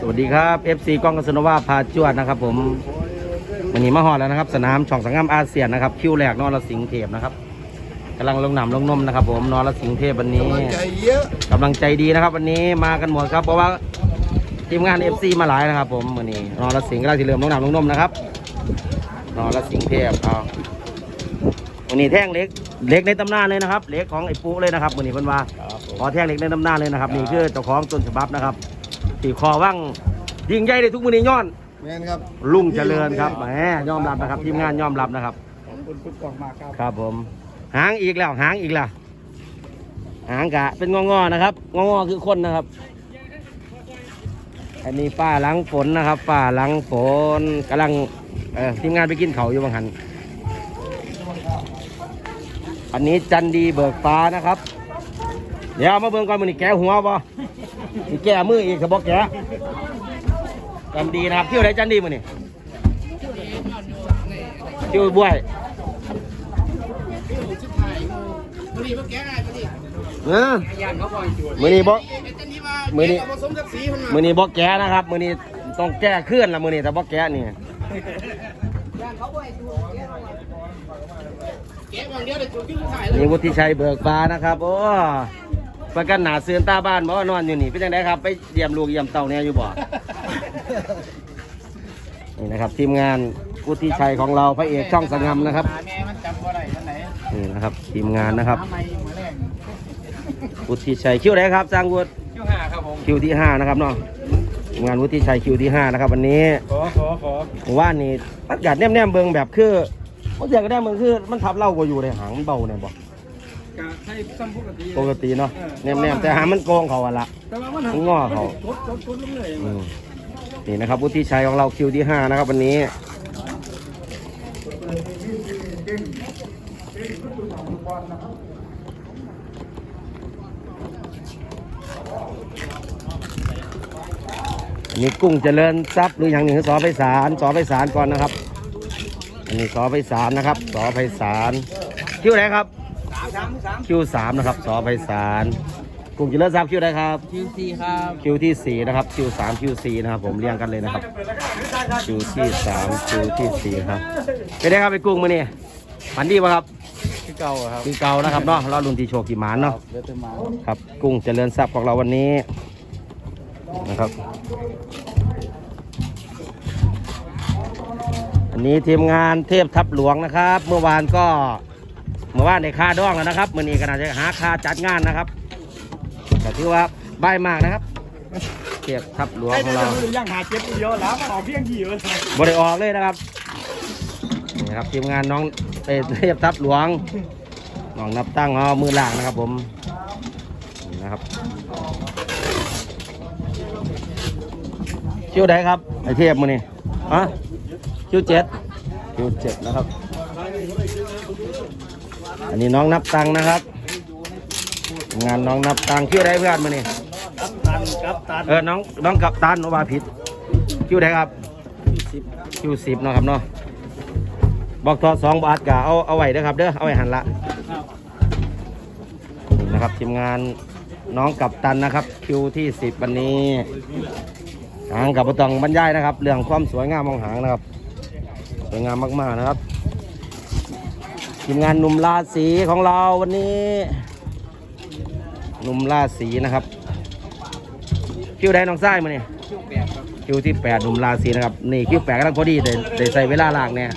สวัสดีครับ FC กล้องกสนวาพาจวดนะครับผมวันนี้มาฮอดแล้วนะครับ สนามช่องสังงามอาเซียนนะครับ คิวแรกนอรสิงห์เทพนะครับกำลังลงหนำลงนมนะครับ ผมนอรสิงห์เทพวันนี้ใจเยอะกำลังใจดีนะครับ วันนี้มากันหมดครับเพราะว่าทีมงาน FC มาหลายนะครับ ผมวันนี้นอรสิงห์กำลังจะเริ่มลงหนำลงนมนะครับนอรสิงห์เทพเอาวันนี้แท่งเล็กเล็กในตำนานเลยนะครับ เล็กของไอ้ปุ๊เลยนะครับวันนี้เพิ่นว่าขอแท่งเล็กในตำนานเลยนะครับนี่คือเจ้าของต้นฉบับนะครับ ที่คอว่างยิงใหญ่ในทุกมือนี้ย้อน แมนครับลุงเจริญครับแหมยอมรับนะครับทีมงานยอมรับนะครับ ขอบคุณคุณกองมากครับครับผม หางอีกแล้วหางอีกแล้วหางกะเป็นงอๆนะครับงอๆคือคนนะครับ อันนี้ป้าหลังฝนนะครับป้าหลังฝนกำลังเอ่อทีมงานไปกินเขาวอยู่บางหัน อันนี้จันดีเบิกฟ้านะครับ เดี๋ยวเอามาเบิ่งก่อนมันนี่แกะหัวบ่ นี่แกะมืออีกครับอกแกะจันดีนะครับเที่ยวไหนจันดีมันนี่เที่ยวบวยมือนี้มาแก้ได้มือนี้เออยันเขาปล่อยจวดมือนี้บอ้เจ้านี่ว่ามื้อนี้บผสมกับสีมันมือนี้บอกแกะนะครับ มือนี้ต้องแก้เคลื่อนละมือนี้แต่บอกแกะนี่ยันเขาปล่อยจวดแกะบางเดียวเดี๋ยวจุดขึ้นถ่ายเลยนี่วุฒิชัยเบิกฟ้านะครับ โอ้ ประกันหนาเสือนตาบ้านบ่นอนอยู่นี่เป็นยังไงครับ ไปเยี่ยมลูกเยี่ยมเต่าเนี่ยอยู่บ่ นี่นะครับ ทีมงานวุฒิชัยของเราพระเอกช่องสังงามนะครับหาแม่มันจำบ่ได้ทันไหนนี่นะครับ ทีมงานนะครับ หาไม่เหมือนแรงวุฒิชัยคิวไหนครับจ้างวุฒิคิวห้าครับผม คิวที่ห้านะครับเนาะทีมงานวุฒิชัยคิวที่ห้านะครับ วันนี้ขอขอขอผมว่านี่อากาศแนมๆเบิงแบบคือมันเสียก็ได้มันคือ มันทับเล่าก็อยู่ในหางมันเบาเนี่ยบอกกะให้ ซ้ำปกติปกติเนาะแนมๆแต่หางมันโกงเขาอะละแต่ว่ามันมันงอเขากดกดกดลงเลยอืมนี่นะครับวุฒิชัยของเราคิวที่ห้านะครับวันนี้อันนี้กุ้งเจริญทรัพย์หรืออย่างหนึ่งคือสอไปสารสอไปสารก่อนนะครับ อันนี้สอไปสารนะครับสอไปสารคิวไหนครับ สามสามสามคิวสามนะครับสอไปสารกุ้งเจริญทรัพย์คิวไหนครับ คิวสี่ครับคิวที่สี่นะครับคิวสามคิวสี่นะครับผมเรียงกันเลยนะครับคิวที่สามคิวที่สี่ครับเป็นไงครับไปกุ้งมาเนี่ยฝันดีป่ะครับที่เก่าครับคือเก่านะครับเนาะเราลุนทีโชว์กี่หมานเนาะเลือดมาครับกุ้งเจริญทรัพย์ของเราวันนี้นะครับ อันนี้ทีมงานเทพทัพหลวงนะครับ เมื่อวานก็ เมื่อวานในค่าด้องแล้วนะครับมื่อนี้ก็น่าจะหาค่าจัดงานนะครับแต่ถือว่าบายมากนะครับเทพทัพหลวงของเรายังหาเจ็บเยอะแล้วออกเพียงกี่เลยบริออกเลยนะครับนี่ครับทีมงานน้องเอ่อเทพทัพหลวงน้องนับตั้งเอามือล่างนะครับ ผมนี่นะครับคิวไหนครับไอเทพมือนี่ฮะคิวเจ็ดคิวเจ็ดนะครับอั นนี้น้องนับตังค์นะครับ งานน้องนับตังค์คิวไหนเพื่อนมือนี่ตันครับตันเออน้องน้องกับตันโอวาผิดคิวไหนครับสิบคิวสิบเนาะครับเนาะบอกทอสองบาทกะเอาเอาไว้เด้อครับเด้อเอาไว้หันละนี่นะครับทีมงานน้องกับตันนะครับ คิวที่สิบวันนี้หางกับบตองบรรยายนะครับ เรื่องความสวยงามของหางนะครับสวยงามมากๆนะครับ ทีมงานหนุ่มราศีของเราวันนี้หนุ่มราศีนะครับคิวใดน้องไส้มาเนี่ยคิวที่แปดหนุ่มราศีนะครับนี่คิวแปดกำลังพอดีแต่แต่ใส่เวลาลากเนี่ย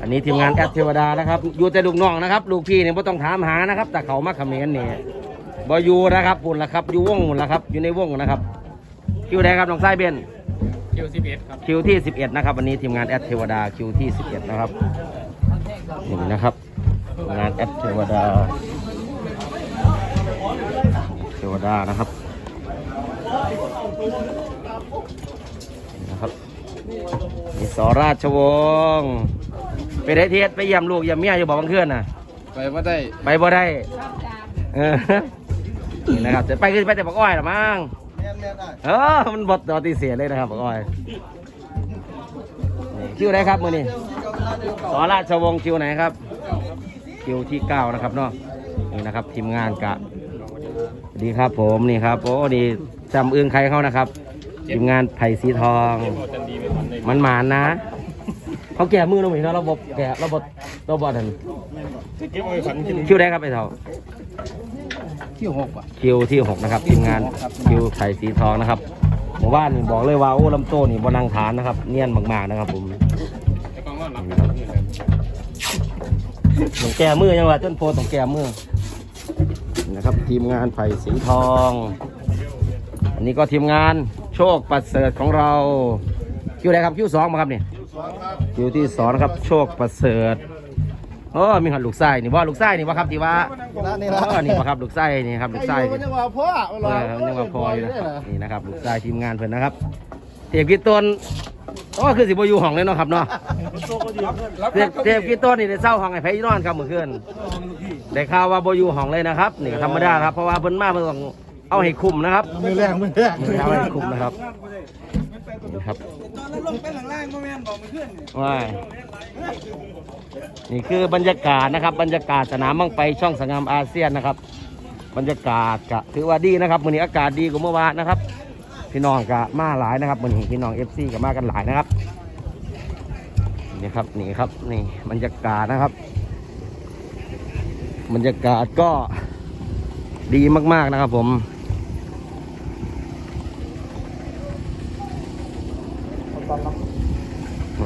อันนี้ทีมงานแอดเทวดานะครับอยู่แต่ลูกน้องนะครับ ลูกพี่เนี่ยไม่ต้องถามหานะครับ แต่เขามาเขมรเนี่ยบอยู่นะครับปุ่นละครับอยู่วงหมุนละครับ อยู่ในวงนะครับคิวใดครับน้องไส้เบน คิวสิบเอ็ดครับคิวที่ 11 นะครับ วันนี้ทีมงานแอดเทวดาคิวที่ 11 นะครับนี่นะครับงานแอดเทวดาเทวดานะครับนี่นะครับนี่สอราชวงศ์ไปได้เทศไปเยี่ยมลูกเยี่ยมเมียอยู่บอกบางเพื่อนน่ะ ไปว่าได้ ไปบ่ได้เออนี่นะครับจะไปคือไปแต่บอกอ้อยหรอมั้งแมนแมนได้ เออมันบดปฏิเสธเลยนะครับบอกอ้อยนี่คิวไหนครับมือนี้สอราชวงศ์คิวไหนครับ คิวที่เก้านะครับเนาะนี่นะครับ ทีมงานกะสวัสดีครับผมนี่ครับโอ้นี่จำเอื้องใครเขานะครับทีมงานไผ่สีทอง มันหมานนะ เขาแก่มือลงอีกนะระบบแก่ระบบระบบนั่นเก็บไว้ฝันกินคิวได้ครับไอ้เท่า ที่หกอะ คิวที่หกนะครับทีมงานคิวไผ่สีทองนะครับหมู่บ้านนี่บอกเลยว่าโอ้ลำโต้นี่บนังฐานนะครับ เนียนมากๆนะครับผมต้องแก่มือยังว่าจนโพต้องแก่มือนี่นะครับ ทีมงานไผ่สีทอง อันนี้ก็ทีมงานโชคประเสริฐของเราคิวไหนครับคิวสองมาครับเนี่ยคิวที่สองนะครับโชคประเสริฐ โอ้มีหันลูกไส้นี่ว่าลูกไส้นี่ว่าครับที่ว่านี่เอละอนี่ว่าครับลูกไส้นี่ครับลูกไส้มันยังว่าพ่อเออมันยังว่าพออยู่นะครับนี่นะครับลูกไส้ทีมงานเพิ่นนะครับเทพกิตต้นก็คือสิบอยู่ห้องเลยเนาะครับเนาะเทพเทพกิตต้นนี่ได้เศร้าห้องไอ้ไผนอนครับเมื่อคืนได้ข่าวว่าบอยู่ห้องเลยนะครับนี่ก็ธรรมดาครับเพราะว่าเพิ่นมาเพิ่นต้องเอาให้คุ้มนะครับมือแรงมือแรงเอาให้คุ้มนะครับนี่ครับตอนนั้น ลงไปข้างล่างโมเมนบอกมันขึ้นว้ายนี่คือบรรยากาศนะครับ บรรยากาศสนามบังไฟช่องสังามอาเซียนนะครับ บรรยากาศก็ถือว่าดีนะครับมื้อนี้อากาศดีกว่าเมื่อวานนะครับ พี่น้องก็มาหลายนะครับมื้อนี้พี่น้องเอฟซีก็มากันหลายนะครับนี่ครับนี่ครับนี่บรรยากาศนะครับ บรรยากาศก็ดีมากๆนะครับผม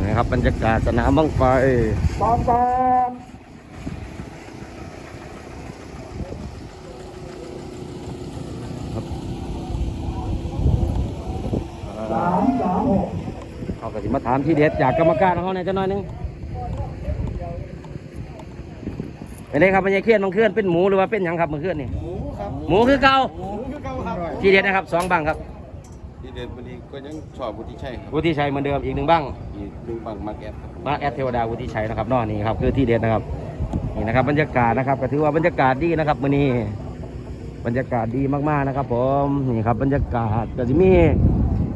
นี่ครับบรรยากาศสนามบังไฟปอมปอมเขาก็สิมาถามที่เด็ดจากกรรมการของเขาในอยจะน้อยหนึงเป็นไงครับมันยังเคลื่อนมันเคลื่อนเป็นหมูหรือว่าเป็นหยังครับมันเคลื่อนนี่หมูครับหมูคือเก่าหมูคือเก่าครับที่เด็ดนะครับสองบังครับ ที่เด็ดวันนี้ก็ยังชอบวุฒิชัยครับวุฒิชัยเหมือนเดิมอีกหนึ่งบังอีกหนึ่งบังมาแก็ตครับมาแอดเทวดาวุฒิชัยนะครับนอกนี่ครับคือที่เด็ดนะครับนี่นะครับบรรยากาศนะครับก็ถือว่าบรรยากาศดีนะครับมื้อนี้บรรยากาศดีมากๆนะครับ ผมนี่ครับบรรยากาศก็จะมี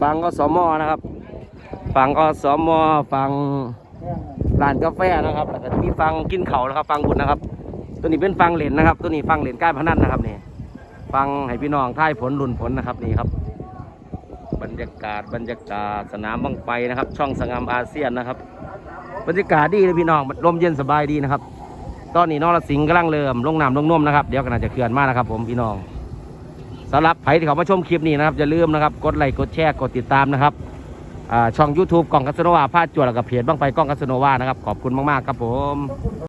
ฟังอสมนะครับ ฟังอสมฟังร้านกาแฟนะครับแล้วก็จะมีฟังกินเขาวนะครับ ฟังบุญนะครับ ตัวนี้เป็นฟังเหรนนะครับ ตัวนี้ฟังเหรนการพนันนะครับนี่ฟังให้พี่น้องท่ายผลลุนผลนะครับนี่ครับ บรรยากาศบรรยากาศสนามบังไฟนะครับ ช่องสงามอาเซียนนะครับ บรรยากาศดีเลยพี่น้องลมเย็นสบายดีนะครับ ตอนนี้นอรสิงห์กำลังเริ่มลงน้ำลงน่มนะครับเดี๋ยวก็น่าจะเคลื่อนมากนะครับ ผมพี่น้องสำหรับใครที่เขามาชมคลิปนี้นะครับอย่าลืมนะครับกดไลค์กดแชร์กดติดตามนะครับช่อง YouTube กล่องกัสโนวาพาดจวดแล้วกับเพจบ้างไฟกล้องกัสโนวานะครับขอบคุณมากๆครับผม